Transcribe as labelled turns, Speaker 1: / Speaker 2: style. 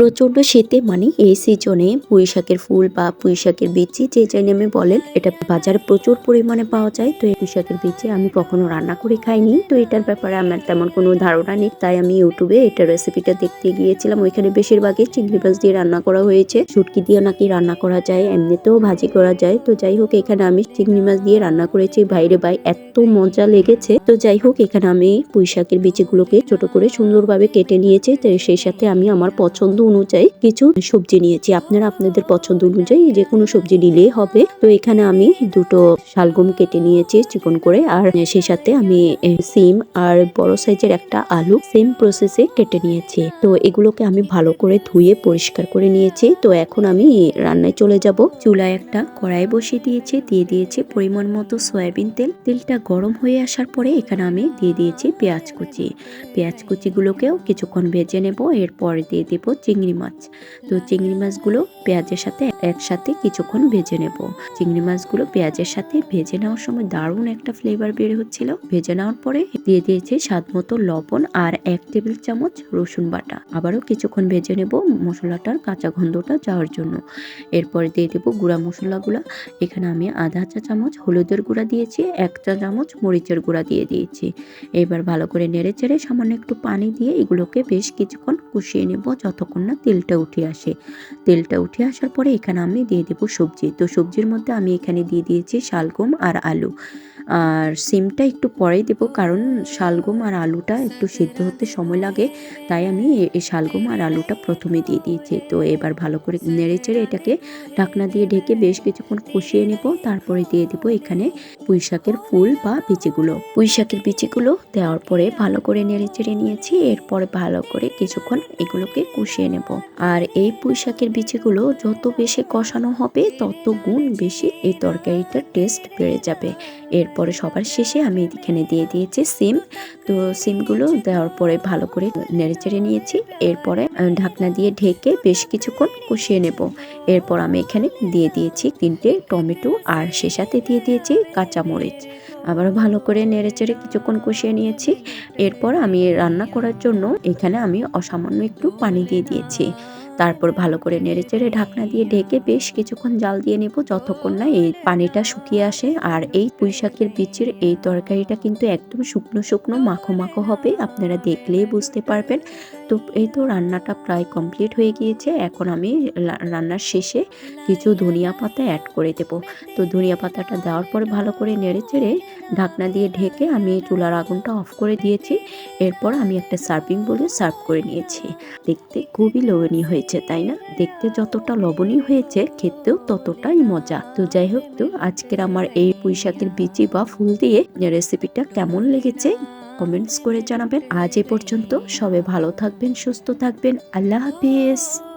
Speaker 1: প্রচণ্ড শীতে মানে এই সিজনে পুঁই শাকের ফুল বা পুঁই শাকের বিচি যে যাই নামে বলেন, এটা বাজারে প্রচুর পরিমাণে পাওয়া যায়। তো এই পুঁই শাকের বিচি আমি কখনো রান্না করে খাইনি। তো এটার ব্যাপারে আমার তেমন কোনো ধারণা নেই। তাই আমি ইউটিউবে এটা রেসিপিটা দেখতে গিয়েছিলাম। ওইখানে বেশিরভাগই চিংড়ি মাছ দিয়ে রান্না করা হয়েছে। শুটকি দিয়ে নাকি রান্না করা যায়, এমনিতেও ভাজি করা যায়। তো যাই হোক, এখানে আমি চিংড়ি মাছ দিয়ে রান্না করেছি। বাইরে বাই এত মজা লেগেছে। তো যাই হোক, এখানে আমি পুঁই শাকের বিচিগুলোকে ছোট করে সুন্দরভাবে কেটে নিয়েছি। তো সেই সাথে আমি আমার পছন্দ অনুযায়ী কিছু সবজি নিয়েছি। আপনারা আপনাদের পছন্দ অনুযায়ী যে কোনো সবজি নিলেই হবে। তো এখানে আমি দুটো শালগম কেটে নিয়েছি চিকন করে। আর সেই সাথে আমি সিম আর বড় সাইজের একটা আলু সেম প্রসেসে কেটে নিয়েছি। তো এগুলোকে আমি ভালো করে ধুয়ে পরিষ্কার করে নিয়েছি। তো এখন আমি রান্নায় চলে যাব। চুলায় একটা কড়াই বসিয়ে দিয়েছি। দিয়ে দিয়েছি পরিমাণ মতো সয়াবিন তেল। তেলটা গরম হয়ে আসার পরে এখানে আমি দিয়ে দিয়েছি পেঁয়াজ কুচি। পেঁয়াজ কুচিগুলোকেও কিছুক্ষণ ভেজে নেব। এরপর দিয়ে দেব চিংড়ি মাছ। তো চিংড়ি মাছগুলো পেঁয়াজের সাথে একসাথে কিছুক্ষণ ভেজে নেব। চিংড়ি মাছগুলো পেঁয়াজের সাথে ভেজে নেওয়ার সময় দারুণ একটা ফ্লেভার বের হচ্ছিল। ভেজে নেওয়ার পরে দিয়ে দিয়েছি স্বাদ মতো লবণ আর এক টেবিল চামচ রসুন বাটা। আবারও কিছুক্ষণ ভেজে নেব মশলাটার কাঁচা গন্ধটা যাওয়ার জন্য। এরপর দিয়ে দেব গুঁড়া মশলাগুলো। এখানে আমি আধা চা চামচ হলুদের গুঁড়া দিয়েছি, এক চা চামচ মরিচের গুঁড়া দিয়ে দিয়েছি। এবার ভালো করে নেড়ে চেড়ে সামান্য একটু পানি দিয়ে এগুলোকে বেশ কিছুক্ষণ কষিয়ে নেব যতক্ষণ না তেলটা উঠে আসে। তেলটা উঠে আসার পরে এখানে আমি দিয়ে দেবো সবজি। তো সবজির মধ্যে আমি এখানে দিয়ে দিয়েছি শালগম আর আলু। আর সিমটা একটু পরেই দেবো, কারণ শালগম আর আলুটা একটু সিদ্ধ হতে সময় লাগে, তাই আমি এই শালগম আর আলুটা প্রথমে দিয়ে দিয়েছি। তো এবার ভালো করে নেড়ে চেড়ে এটাকে ঢাকনা দিয়ে ঢেকে বেশ কিছুক্ষণ কষিয়ে নেব, তারপরে দিয়ে দেবো এখানে পুঁই শাকের ফুল বা বিচিগুলো। পুঁই শাকের বিচিগুলো দেওয়ার পরে ভালো করে নেড়ে চেড়ে নিয়েছি, এরপরে ভালো করে কিছুক্ষণ এগুলোকে কষিয়ে নেব। আর এই পুঁই শাকের বিচিগুলো যত বেশি কষানো হবে, তত গুণ বেশি এই তরকারিটার টেস্ট বেড়ে যাবে। এরপরে সবার শেষে আমি এখানে দিয়ে দিয়েছি সিম। তো সিমগুলো দেওয়ার পরে ভালো করে নেড়ে চেড়ে নিয়েছি। এরপরে ঢাকনা দিয়ে ঢেকে বেশ কিছুক্ষণ কষিয়ে নেব। এরপর আমি এখানে দিয়ে দিয়েছি তিনটে টমেটো আর সে সাথে দিয়ে দিয়েছি কাঁচামরিচ। আবার ভালো করে নেড়ে চেড়ে কিছুক্ষণ কষিয়ে নিয়েছি। এরপর আমি রান্না করার জন্য এখানে আমি অসামান্য একটু পানি দিয়ে দিয়েছি। তারপর ভালো করে নেড়ে চেড়ে ঢাকনা দিয়ে ঢেকে বেশ কিছুক্ষণ জাল দিয়ে নেব যতক্ষণ না এই পানিটা শুকিয়ে আসে। আর এই পুঁইশাকের বীজের এই তরকারিটা কিন্তু একদম শুকনো শুকনো মাখো মাখো হবে, আপনারা দেখলেই বুঝতে পারবেন। তো এই তো রান্নাটা প্রায় কমপ্লিট হয়ে গিয়েছে, এখন আমি রান্নার শেষে কিছু ধনিয়া পাতা অ্যাড করে দেব। তো ধনিয়া পাতাটা দেওয়ার পরে ভালো করে নেড়ে চেড়ে ঢাকনা দিয়ে ঢেকে আমি চুলার আগুনটা অফ করে দিয়েছি। এরপর আমি একটা সার্ভিং বলে সার্ভ করে নিয়েছি। দেখতে খুবই লোভনীয় হয়েছে, তাই না? দেখতে যতটা লবণীয় হয়েছে, খেতেও ততটাই মজা। তো যাই হোক তো, আজকের আমার এই পুঁইশাকের বিচি বা ফুল দিয়ে রেসিপিটা কেমন লেগেছে কমেন্টস করে জানাবেন। আজ এ পর্যন্ত সবে ভালো থাকবেন, সুস্থ থাকবেন। আল্লাহ হাফিজ।